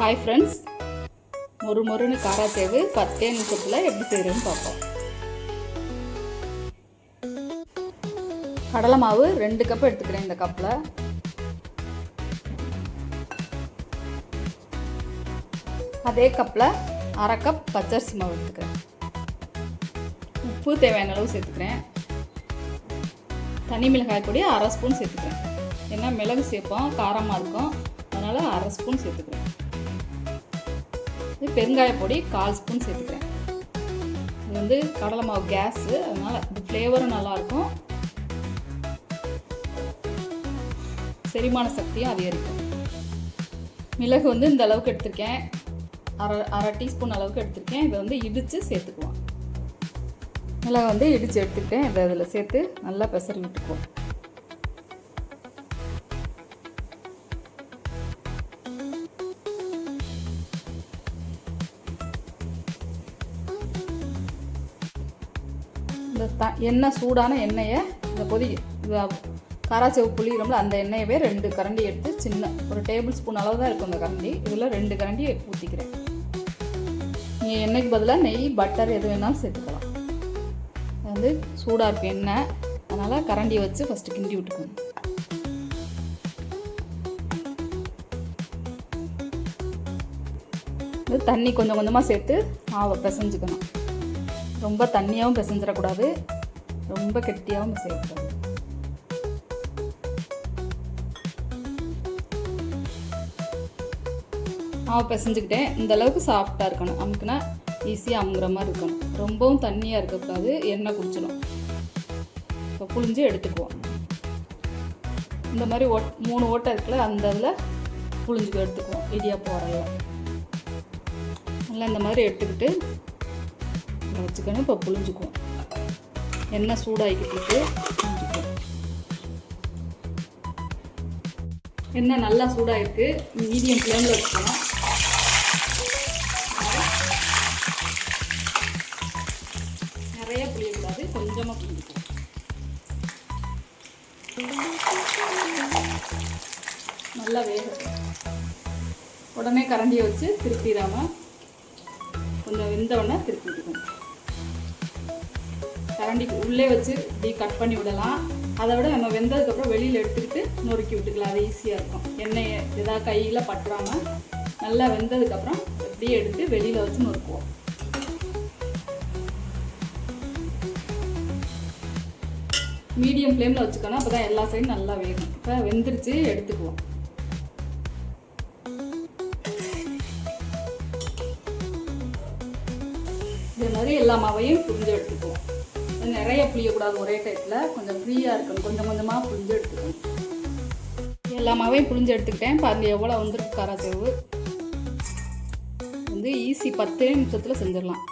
Hi friends மொறு மொறுன்னு காராத்தேவு பத்தே நிமிஷத்தில் எப்படி செய்கிறேன்னு பார்ப்போம். கடலை மாவு ரெண்டு கப் எடுத்துக்கிறேன் இந்த கப்பில் அதே கப்பில் அரை கப் பச்சரிசி மாவு எடுத்துக்கிறேன். உப்பு தேவையான அளவு சேர்த்துக்கிறேன். தனி மிளகாய் பொடி அரை ஸ்பூன் சேர்த்துக்கிறேன். ஏன்னா மிளகு சேர்ப்போம் காரமாக இருக்கும். அதனால் அரை ஸ்பூன் சேர்த்துக்கிறேன். இது பெருங்காய பொடி கால் ஸ்பூன் சேர்த்துக்கிறேன். இது வந்து கடலை மாவு கேஸு அதனால் இது ஃப்ளேவரும் நல்லாயிருக்கும். செரிமான சக்தியும் அதிகரிக்கும். மிளகு வந்து இந்த அளவுக்கு எடுத்திருக்கேன். அரை அரை டீஸ்பூன் அளவுக்கு எடுத்திருக்கேன். இதை வந்து இடித்து சேர்த்துக்குவோம். மிளகு வந்து இடித்து எடுத்துக்கிட்டேன். இதை இதில் சேர்த்து நல்லா பெசரி விட்டுக்குவோம். இந்த த எண்ணெய் சூடான எண்ணெயை இந்த கொதி காராச்சேவு புளிகிறோம்ல அந்த எண்ணெயவே ரெண்டு கரண்டி எடுத்து சின்ன ஒரு டேபிள் ஸ்பூன் அளவு தான் இருக்கும் இந்த கரண்டி. இதில் ரெண்டு கரண்டி ஊற்றிக்கிறேன் நீங்கள் எண்ணெய்க்கு பதிலாக நெய் பட்டர் எது வேணாலும் சேர்த்துக்கலாம். இது வந்து சூடாக இருக்கும் எண்ணெய். அதனால் கரண்டியை வச்சு ஃபஸ்ட்டு கிண்டி விட்டுக்கணும் இது தண்ணி கொஞ்சம் கொஞ்சமாக சேர்த்து மாவை பிசைஞ்சுக்கணும். ரொம்ப தண்ணியாகவும் பிசைஞ்சிடக்கூடாது. ரொம்ப கெட்டியாகவும் பிசையக்கூடாது. மாவு பிசைஞ்சுக்கிட்டேன் இந்த அளவுக்கு சாஃப்டாக இருக்கணும். அமுக்குனா ஈஸியாக அமுங்குற மாதிரி இருக்கணும். ரொம்பவும் தண்ணியாக இருக்கக்கூடாது. எண்ணெய் குடிச்சிடும் இப்போ புளிஞ்சு எடுத்துக்குவோம். இந்த மாதிரி ஓட் மூணு ஓட்டை இருக்குல்ல அந்த இதில் புளிஞ்சுக்கு எடுத்துக்குவோம். இடியாப்பம் வரையும் நல்லா இந்த மாதிரி எடுத்துக்கிட்டு இதை வச்சுக்கணும். இப்போ புளிஞ்சுக்குவோம் எண்ணெய் சூடாகிக்கிட்டு புளிஞ்சுக்குவோம் எண்ணெய் நல்லா சூடாகிருக்கு மீடியம் ஃப்ளேமில் வச்சுக்கணும் நிறைய புளியக்கூடாது. கொஞ்சமாக புளிஞ்சுக்கணும் நல்லா வேகட்டும். உடனே கரண்டியை வச்சு திருப்பிடாமல் கொஞ்சம் வெந்த உடனே திருப்பி விட்டுக்கணும் கரண்டி உள்ளே வச்சு இப்படி கட் பண்ணி விடலாம். அதை விட நம்ம வெந்ததுக்கப்புறம் வெளியில் எடுத்துக்கிட்டு நொறுக்கி விட்டுக்கலாம். அது ஈஸியாக இருக்கும். எண்ணெயை எதாவது கையில் பட்டுறாமல் நல்லா வெந்ததுக்கப்புறம் அப்படியே எடுத்து வெளியில் வச்சு நொறுக்குவோம். மீடியம் ஃப்ளேமில் வச்சுக்கணும். அப்போ தான் எல்லா சைடும் நல்லா வேகும். இப்போ வெந்துருச்சு எடுத்துக்குவோம். இதே மாதிரி எல்லா மாவையும் புரிஞ்சு எடுத்துக்குவோம். நிறைய புளியக்கூடாது ஒரே டைத்தில் கொஞ்சம் ஃப்ரீயாக இருக்கணும். கொஞ்சம் கொஞ்சமாக புளிஞ்சு எடுத்துக்கணும். எல்லா மாவையும் புளிஞ்சு எடுத்துக்கிட்டேன். பாருங்க எவ்வளோ வந்துருக்கு காராச்சேவு வந்து ஈஸி பத்தே நிமிஷத்தில் செஞ்சிடலாம்.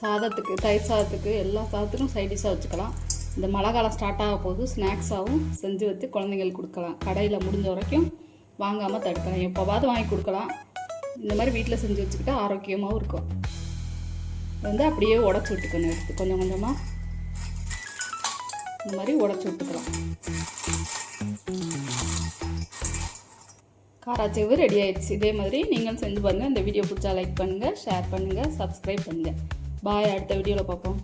சாதத்துக்கு தயிர் சாதத்துக்கு எல்லா சாதத்துக்கும் சைடிஷாக வச்சுக்கலாம். இந்த மழை காலம் ஸ்டார்ட் ஆக போது ஸ்நாக்ஸாகவும் செஞ்சு வச்சு குழந்தைங்களுக்கு கொடுக்கலாம். கடையில் முடிஞ்ச வரைக்கும் வாங்காமல் தடுக்கலாம். எப்போவாது வாங்கி கொடுக்கலாம். இந்த மாதிரி வீட்டில் செஞ்சு வச்சுக்கிட்டா ஆரோக்கியமாகவும் இருக்கும். வந்து அப்படியே உடச்சி விட்டுக்கணும். எடுத்து கொஞ்சம் கொஞ்சமாக இந்த மாதிரி உடச்சி விட்டுக்கலாம். காராச்சேவு ரெடி ஆயிடுச்சு. இதே மாதிரி நீங்கள் செஞ்சு பாருங்கள் இந்த வீடியோ பிடிச்சா லைக் பண்ணுங்கள் ஷேர் பண்ணுங்கள் சப்ஸ்கிரைப் பண்ணுங்கள் பாய் அடுத்த வீடியோவில் பார்ப்போம்.